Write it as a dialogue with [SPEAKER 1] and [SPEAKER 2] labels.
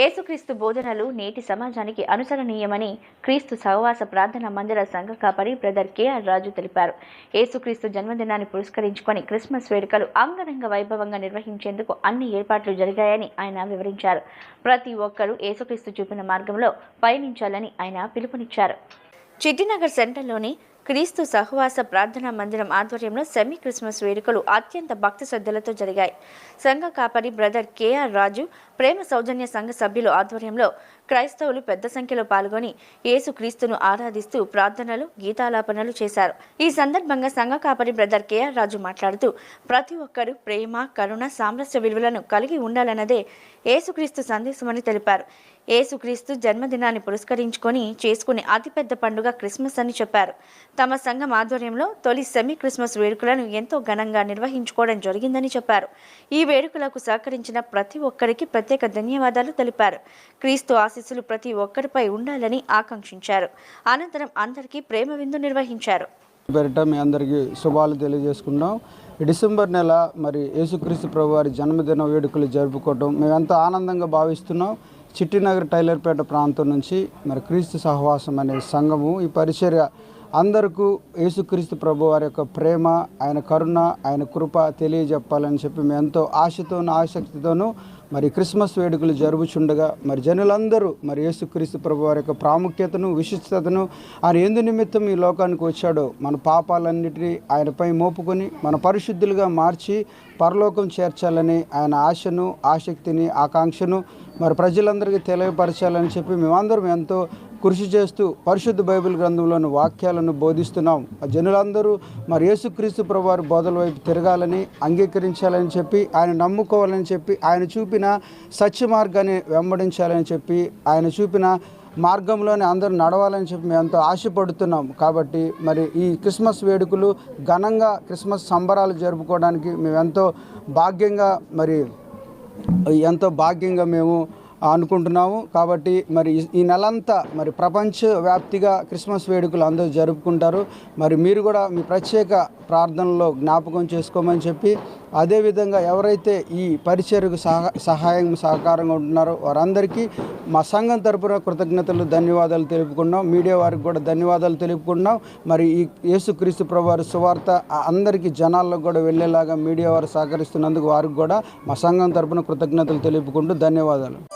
[SPEAKER 1] యేసుక్రీస్తు బోధనలు నేటి సమాజానికి అనుసరణీయమని క్రీస్తు సహవాస ప్రార్థన మందిర సంఘ కాపరి బ్రదర్ కేఆర్ రాజు తెలిపారు. యేసుక్రీస్తు జన్మదినాన్ని పురస్కరించుకొని క్రిస్మస్ వేడుకలు అంగరంగ వైభవంగా నిర్వహించేందుకు అన్ని ఏర్పాట్లు జరిగాయని ఆయన వివరించారు. ప్రతి ఒక్కరూ యేసుక్రీస్తు చూపిన మార్గంలో పయనించాలని ఆయన పిలుపునిచ్చారు. చిట్టినగర్ సెంటర్లోని క్రీస్తు సహవాస ప్రార్థనా మందిరం ఆధ్వర్యంలో సెమీ క్రిస్మస్ వేడుకలు అత్యంత భక్తి శ్రద్ధలతో జరిగాయి. సంఘ కాపరి బ్రదర్ కేఆర్ రాజు ప్రేమ సౌజన్య సంఘ సభ్యులు ఆధ్వర్యంలో క్రైస్తవులు పెద్ద సంఖ్యలో పాల్గొని యేసు క్రీస్తును ఆరాధిస్తూ ప్రార్థనలు గీతాలాపనలు చేశారు. ఈ సందర్భంగా సంఘ కాపరి బ్రదర్ కేఆర్ రాజు మాట్లాడుతూ ప్రతి ఒక్కరూ ప్రేమ కరుణ సామరస్య విలువలను కలిగి ఉండాలన్నదే యేసుక్రీస్తు సందేశమని తెలిపారు. యేసుక్రీస్తు జన్మదినాన్ని పురస్కరించుకొని చేసుకునే అతిపెద్ద పండుగ క్రిస్మస్ అని చెప్పారు. తమ సంఘం ఆధ్వర్యంలో తొలి సెమీ క్రిస్మస్ వేడుకలను ఎంతో ఘనంగా నిర్వహించుకోవడం జరిగిందని చెప్పారు. ఈ వేడుకలకు సహకరించిన ప్రతి ఒక్కరికి ప్రత్యేక ధన్యవాదాలు తెలిపారు. క్రీస్తు ఆశీస్సులు ప్రతి ఒక్కరిపై ఉండాలని ఆకాంక్షించారు. అనంతరం అందరికీ ప్రేమ విందు నిర్వహించారు.
[SPEAKER 2] పేరిట మీ అందరికీ శుభాలు తెలియజేసుకున్నాం డిసెంబర్ నెల మరి యేసుక్రీస్తు ప్రభు వారి జన్మదిన వేడుకలు జరుపుకోవటం మేము ఎంతో ఆనందంగా భావిస్తున్నాం. చిట్టినగర్ టైలర్పేట ప్రాంతం నుంచి మరి క్రీస్తు సహవాసం అనే సంఘము ఈ పరిచర్య అందరకు యేసుక్రీస్తు ప్రభు వారి యొక్క ప్రేమ ఆయన కరుణ ఆయన కృప తెలియజెప్పాలని చెప్పి మేము ఎంతో ఆశతోనూ ఆసక్తితోనూ మరి క్రిస్మస్ వేడుకలు జరుగుచుండగా మరి జనులందరూ మరి యేసుక్రీస్తు ప్రభు వారి యొక్క ప్రాముఖ్యతను విశిష్టతను ఆయన ఎందు నిమిత్తం ఈ లోకానికి వచ్చాడో మన పాపాలన్నిటినీ ఆయనపై మోపుకొని మన పరిశుద్ధులుగా మార్చి పరలోకం చేర్చాలని ఆయన ఆశను ఆసక్తిని ఆకాంక్షను మరి ప్రజలందరికీ తెలియపరచాలని చెప్పి మేమందరం ఎంతో కృషి చేస్తూ పరిశుద్ధ బైబిల్ గ్రంథంలోని వాక్యాలను బోధిస్తున్నాం. ఆ జనులందరూ మరి యేసుక్రీస్తు ప్రభువారి బోధల వైపు తిరగాలని అంగీకరించాలని చెప్పి ఆయన నమ్ముకోవాలని చెప్పి ఆయన చూపిన సత్య మార్గాన్ని వెంబడించాలని చెప్పి ఆయన చూపిన మార్గంలోనే అందరూ నడవాలని చెప్పి మేము ఎంతో ఆశపడుతున్నాం. కాబట్టి మరి ఈ క్రిస్మస్ వేడుకలు ఘనంగా క్రిస్మస్ సంబరాలు జరుపుకోవడానికి మేము ఎంతో భాగ్యంగా మరి ఎంతో భాగ్యంగా మేము అనుకుంటున్నాము కాబట్టి మరి ఈ- నెలంతా మరి ప్రపంచ వ్యాప్తిగా క్రిస్మస్ వేడుకలు అందరూ జరుపుకుంటారు. మరి మీరు కూడా మీ ప్రత్యేక ప్రార్థనలో జ్ఞాపకం చేసుకోమని చెప్పి అదేవిధంగా ఎవరైతే ఈ పరిచర్యకు సహా సహాయం సహకారంగా ఉంటున్నారో వారందరికీ మా సంఘం తరపున కృతజ్ఞతలు ధన్యవాదాలు తెలుపుకున్నాం మీడియా వారికి కూడా ధన్యవాదాలు తెలుపుకున్నాం మరి ఈ యేసుక్రీస్తు ప్రభువారి సువార్త అందరికీ జనాల్లో కూడా వెళ్ళేలాగా మీడియా వారు సహకరిస్తున్నందుకు వారికి కూడా మా సంఘం తరపున కృతజ్ఞతలు తెలుపుకుంటూ ధన్యవాదాలు.